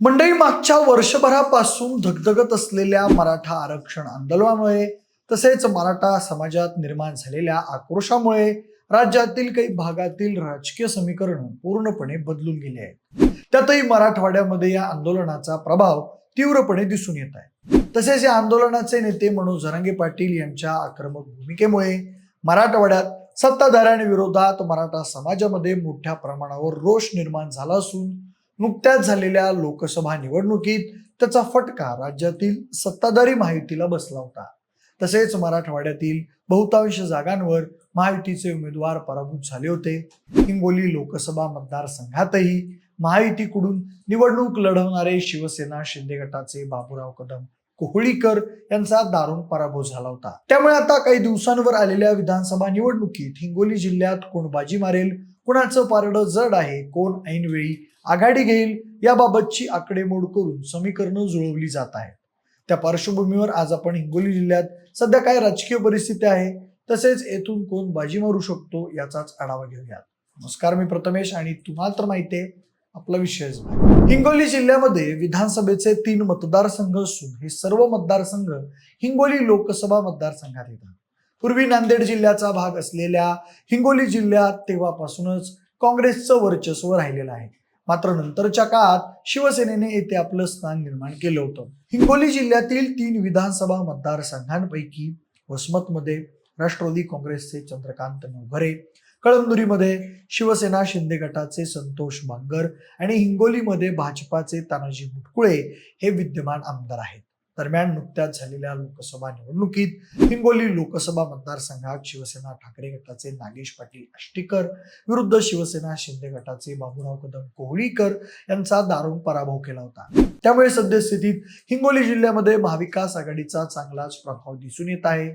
मंडळी मागच्या वर्षभरापासून धगधगत असलेल्या मराठा आरक्षण आंदोलनामुळे तसेच मराठा समाजात निर्माण झालेल्या आक्रोशामुळे राज्यातील काही भागातील राजकीय समीकरण पूर्णपणे बदलून गेले आहेत. त्यातही मराठवाड्यामध्ये या आंदोलनाचा प्रभाव तीव्रपणे दिसून येत आहे. तसेच या आंदोलनाचे नेते मनोज जरांगे पाटील यांच्या आक्रमक भूमिकेमुळे मराठवाड्यात सत्ताधाऱ्यांविरोधात मराठा समाजामध्ये मोठ्या प्रमाणावर रोष निर्माण झाला असून नुकत्याच झालेल्या लोकसभा निवडणुकीत त्याचा फटका राज्यातील सत्ताधारी महायुतीला बसला होता. तसेच मराठवाड्यातील बहुतांश जागांवर महायुतीचे उमेदवार पराभूत झाले होते. हिंगोली लोकसभा मतदारसंघातही महायुतीकडून निवडणूक लढवणारे शिवसेना शिंदे गटाचे बाबूराव कदम कोहळीकर यांचा दारुण पराभव झाला होता. त्यामुळे आता काही दिवसांवर आलेल्या विधानसभा निवडणुकीत हिंगोली जिल्ह्यात कोण बाजी मारेल कुणाचं पारडं जड आहे कोण ऐनवेळी आघाडी घेईल याबाबतची आकडेमोड करून समीकरणं जुळवली जात आहेत. त्या पार्श्वभूमीवर आज आपण हिंगोली जिल्ह्यात सध्या काय राजकीय परिस्थिती आहे तसेच येथून कोण बाजी मारू शकतो याचाच आढावा घेऊयात. नमस्कार मी प्रथमेश आणि तुम्हाला तर माहिती आहे आपला विषय हिंगोली जिल्ह्यामध्ये विधानसभेचे तीन मतदारसंघ असून हे सर्व मतदारसंघ हिंगोली लोकसभा मतदारसंघात येतात. पूर्वी नांदेड जिल्ह्याचा भाग असलेल्या हिंगोली जिल्ह्यात तेव्हापासूनच काँग्रेसचं वर्चस्व राहिलेलं आहे. मात्र नंतरच्या काळात शिवसेनेने येथे आपलं स्थान निर्माण केलं होतं. हिंगोली जिल्ह्यातील तीन विधानसभा मतदारसंघांपैकी वसमतमध्ये राष्ट्रवादी काँग्रेसचे चंद्रकांत नवघरे कळमनुरीमध्ये शिवसेना शिंदे गटाचे संतोष बांगर आणि हिंगोलीमध्ये भाजपाचे तानाजी मुटकुळे हे विद्यमान आमदार आहेत. दरम्यान नुकत्याच झालेल्या लोकसभा निवडणुकीत हिंगोली लोकसभा मतदारसंघात शिवसेना ठाकरे गटाचे नागेश पाटील आष्टीकर विरुद्ध शिवसेना शिंदे गटाचे बाबूराव कदम कोहळीकर यांचा दारुण पराभव केला होता. त्यामुळे सद्यस्थितीत हिंगोली जिल्ह्यामध्ये महाविकास आघाडीचा चांगलाच प्रभाव दिसून येत आहे.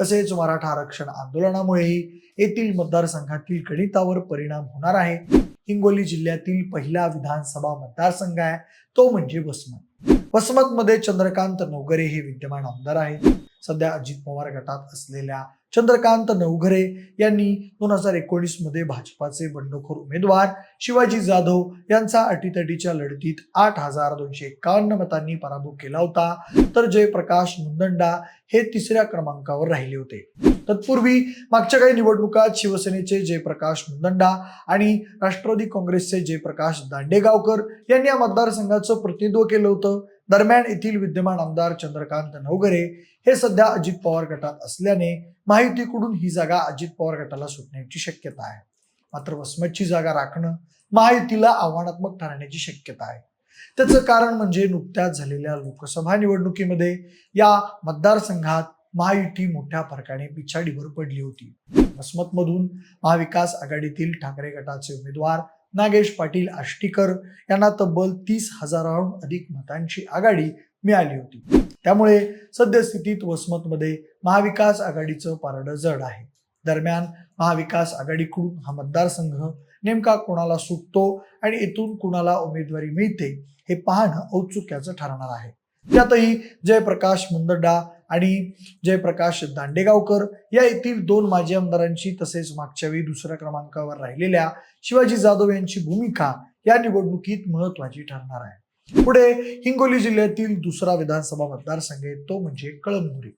तसेच मराठा आरक्षण आंदोलनामुळेही येथील मतदारसंघातील गणितावर परिणाम होणार आहे. हिंगोली जिल्ह्यातील पहिला विधानसभा मतदारसंघ आहे. तो म्हणजे वसमत. वसमतमध्ये चंद्रकांत नवगरे हे विद्यमान आमदार आहेत. सध्या अजित पवार गटात असलेल्या चंद्रकांत नवघरे यांनी दोन हजार एकोणीसमध्ये भाजपाचे बंडखोर उमेदवार शिवाजी जाधव यांचा अटीतटीच्या लढतीत आठ हजार दोनशे एकावन्न मतांनी पराभव केला होता. तर जयप्रकाश मुंदंडा हे तिसऱ्या क्रमांकावर राहिले होते. तत्पूर्वी मागच्या काही निवडणुकात शिवसेनेचे जयप्रकाश मुंदंडा आणि राष्ट्रवादी काँग्रेसचे जयप्रकाश दांडेगावकर यांनी या मतदारसंघाचं प्रतिनिधित्व केलं होतं. दरम्यान येथील विद्यमान आमदार चंद्रकांत नवगरे हे सध्या अजित पवार गटात असल्याने महायुतीकडून ही जागा अजित पवार गटाला सुटण्याची शक्यता आहे. मात्र वसमतची जागा राखणं महायुतीला आव्हानात्मक ठरण्याची शक्यता आहे. त्याचं कारण म्हणजे नुकत्याच झालेल्या लोकसभा निवडणुकीमध्ये या मतदारसंघात महायुती मोठ्या फरकाने पिछाडीवर पडली होती. वसमतमधून महाविकास आघाडीतील ठाकरे गटाचे उमेदवार नागेश पाटील आष्टीकर यांना तब्बल तीस हजाराहून अधिक मतांची आघाडी मिळाली होती. त्यामुळे सद्यस्थितीत वसमतमध्ये महाविकास आघाडीचं पारडं जड आहे. दरम्यान महाविकास आघाडीकडून हा मतदारसंघ नेमका कोणाला सुटतो आणि येथून कुणाला उमेदवारी मिळते हे पाहणं औत्सुक्याचं ठरणार आहे. त्यातही जयप्रकाश मुंदडा आणि जयप्रकाश दांडेगावकर या येथील दोन माजी आमदारांची तसेच मागच्या वेळी दुसऱ्या क्रमांकावर राहिलेल्या शिवाजी जाधव यांची भूमिका या निवडणुकीत महत्वाची ठरणार आहे. पुढे हिंगोली जिल्ह्यातील दुसरा विधानसभा मतदारसंघ आहे तो म्हणजे कळमनुरी.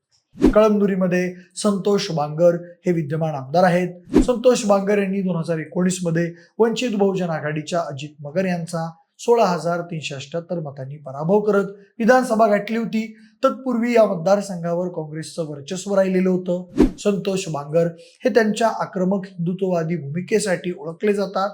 कळमनुरीमध्ये संतोष बांगर हे विद्यमान आमदार आहेत. संतोष बांगर यांनी दोन हजार एकोणीसमध्ये वंचित बहुजन आघाडीच्या अजित मगर यांचा सोळा हजार तीनशे अठ्याहत्तर मतांनी पराभव करत विधानसभा गाठली होती. तत्पूर्वी या मतदारसंघावर काँग्रेसचं वर्चस्व राहिलेलं होतं. संतोष बांगर हे त्यांच्या आक्रमक हिंदुत्ववादी भूमिकेसाठी ओळखले जातात.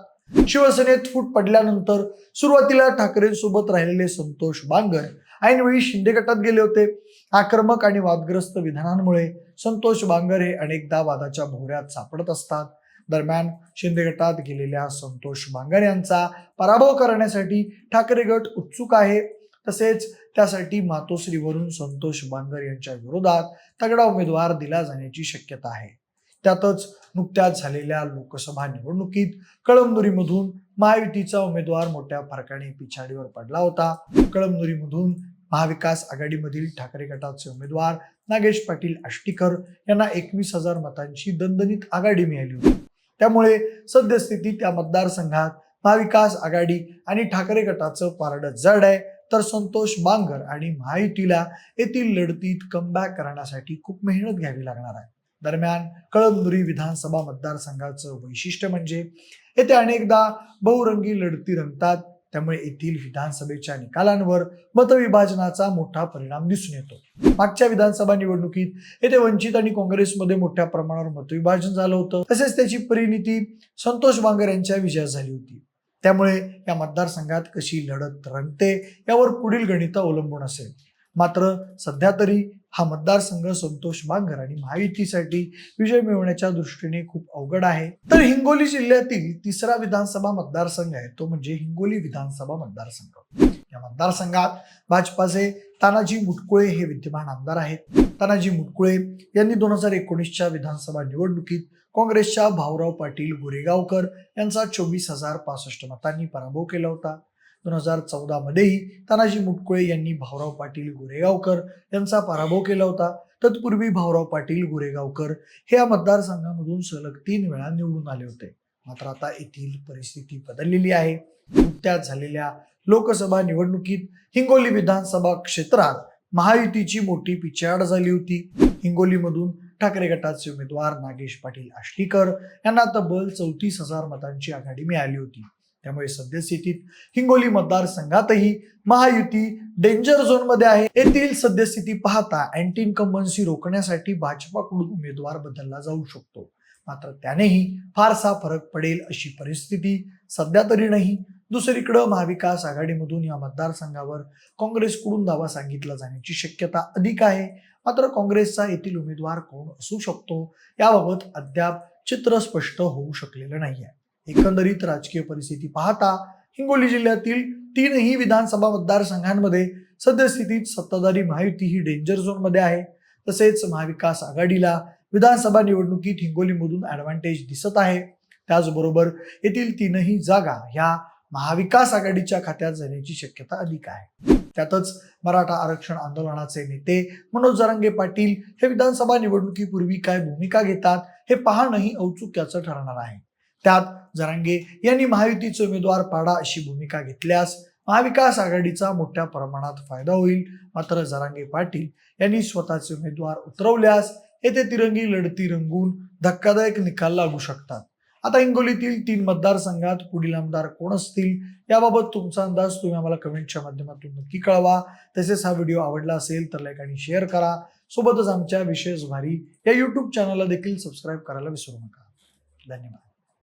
शिवसेनेत फूट पडल्यानंतर सुरुवातीला ठाकरेंसोबत राहिलेले संतोष बांगर ऐनवेळी शिंदे गटात गेले होते. आक्रमक आणि वादग्रस्त विधानांमुळे संतोष बांगर हे अनेकदा वादाच्या भोवऱ्यात सापडत असतात. दरम्यान शिंदे गटात गेलेल्या संतोष बांगर यांचा पराभव करण्यासाठी ठाकरे गट उत्सुक आहे. तसेच त्यासाठी मातोश्रीवरून संतोष बांगर यांच्या विरोधात तगडा उमेदवार दिला जाण्याची शक्यता आहे. त्यातच नुकत्याच झालेल्या लोकसभा निवडणुकीत कळमनुरीमधून महायुतीचा उमेदवार मोठ्या फरकाने पिछाडीवर पडला होता. कळमनुरीमधून महाविकास आघाडीमधील ठाकरे गटाचे उमेदवार नागेश पाटील आष्टीकर यांना एकवीस हजार मतांची दणदणीत आघाडी मिळाली होती. त्यामुळे सद्यस्थितीत त्या मतदारसंघात महाविकास आघाडी आणि ठाकरे गटाचं पारडं जड आहे. तर संतोष बांगर आणि महायुतीला येथील लढतीत कमबॅक करण्यासाठी खूप मेहनत घ्यावी लागणार आहे. दरम्यान कळमनुरी विधानसभा मतदारसंघाचं वैशिष्ट्य म्हणजे येथे अनेकदा बहुरंगी लढती रंगतात. त्यामुळे येथील विधानसभेच्या निकालांवर मतविभाजनाचा मोठा परिणाम दिसून येतो. मागच्या विधानसभा निवडणुकीत येथे वंचित आणि काँग्रेसमध्ये मोठ्या प्रमाणावर मतविभाजन झालं होतं. तसेच त्याची परिणिती संतोष बांगर यांच्या विजयात झाली होती. त्यामुळे या मतदारसंघात कशी लढत रंगते यावर पुढील गणित अवलंबून असेल. मात्र सध्या तरी हा मतदारसंघ संतोष बांगर आणि महायुतीसाठी विजय मिळवण्याच्या दृष्टीने खूप अवघड आहे. तर हिंगोली जिल्ह्यातील तिसरा विधानसभा मतदारसंघ आहे. तो म्हणजे हिंगोली विधानसभा मतदारसंघ. या मतदारसंघात भाजपाचे तानाजी मुटकुळे हे विद्यमान आमदार आहेत. तानाजी मुटकुळे यांनी दोन हजार एकोणीसच्या विधानसभा निवडणुकीत काँग्रेसच्या भाऊराव पाटील गोरेगावकर यांचा चोवीस हजार पासष्ट मतांनी पराभव केला होता. दोन हजार चौदामध्येही तानाजी मुटकुळे यांनी भाऊराव पाटील गोरेगावकर यांचा पराभव केला होता. तत्पूर्वी भाऊराव पाटील गोरेगावकर हे या मतदारसंघामधून सलग तीन वेळा निवडून आले होते. मात्र आता येथील परिस्थिती बदललेली आहे. नुकत्याच झालेल्या लोकसभा निवडणुकीत हिंगोली विधानसभा क्षेत्रात महायुतीची मोठी पिछाड झाली होती. हिंगोलीमधून ठाकरे गटाचे उमेदवार नागेश पाटील आष्टीकर यांना तब्बल चौतीस हजार मतांची आघाडी मिळाली होती. त्यामुळे सद्यस्थितीत हिंगोली मतदारसंघातही महायुती डेंजर झोनमध्ये आहे. येथील सद्यस्थिती पाहता अँटी इन्कम्बन्सी रोखण्यासाठी भाजपाकडून उमेदवार बदलला जाऊ शकतो. मात्र त्यानेही फारसा फरक पडेल अशी परिस्थिती सध्या तरी नाही. दुसरीकडं महाविकास आघाडीमधून या मतदारसंघावर काँग्रेसकडून दावा सांगितला जाण्याची शक्यता अधिक आहे. मात्र काँग्रेसचा येथील उमेदवार कोण असू शकतो याबाबत अद्याप चित्र स्पष्ट होऊ शकलेलं नाही आहे एकंदरीत राजकीय परिस्थिती पाहता हिंगोली जिल्ह्यातील तीनही विधानसभा मतदारसंघांमध्ये सद्यस्थितीत सत्ताधारी महायुती ही डेंजर झोनमध्ये आहे. तसेच महाविकास आघाडीला विधानसभा निवडणुकीत हिंगोलीमधून ऍडव्हान्टेज दिसत आहे. त्याचबरोबर येथील तीनही जागा ह्या महाविकास आघाडीच्या खात्यात जाण्याची शक्यता अधिक आहे. त्यातच मराठा आरक्षण आंदोलनाचे नेते मनोज जरांगे पाटील हे विधानसभा निवडणुकीपूर्वी काय भूमिका घेतात हे पाहणंही औत्सुक्याचं ठरणार आहे. त्यात जरांगे यांनी महायुतीचे उमेदवार पाडा अशी भूमिका घेतल्यास महाविकास आघाडीचा मोठ्या प्रमाणात फायदा होईल. मात्र जरांगे पाटील यांनी स्वतःचे उमेदवार उतरवल्यास येथे तिरंगी लढती रंगून धक्कादायक निकाल लागू शकतात. आता हिंगोलीतील तीन मतदारसंघात पुढील आमदार कोण असतील याबाबत तुमचा अंदाज तुम्ही आम्हाला कमेंटच्या माध्यमातून नक्की कळवा. तसेच हा व्हिडिओ आवडला असेल तर लाईक आणि शेअर करा. सोबतच आमच्या विशेष भारी या यूट्यूब चॅनलला देखील सबस्क्राईब करायला विसरू नका. धन्यवाद.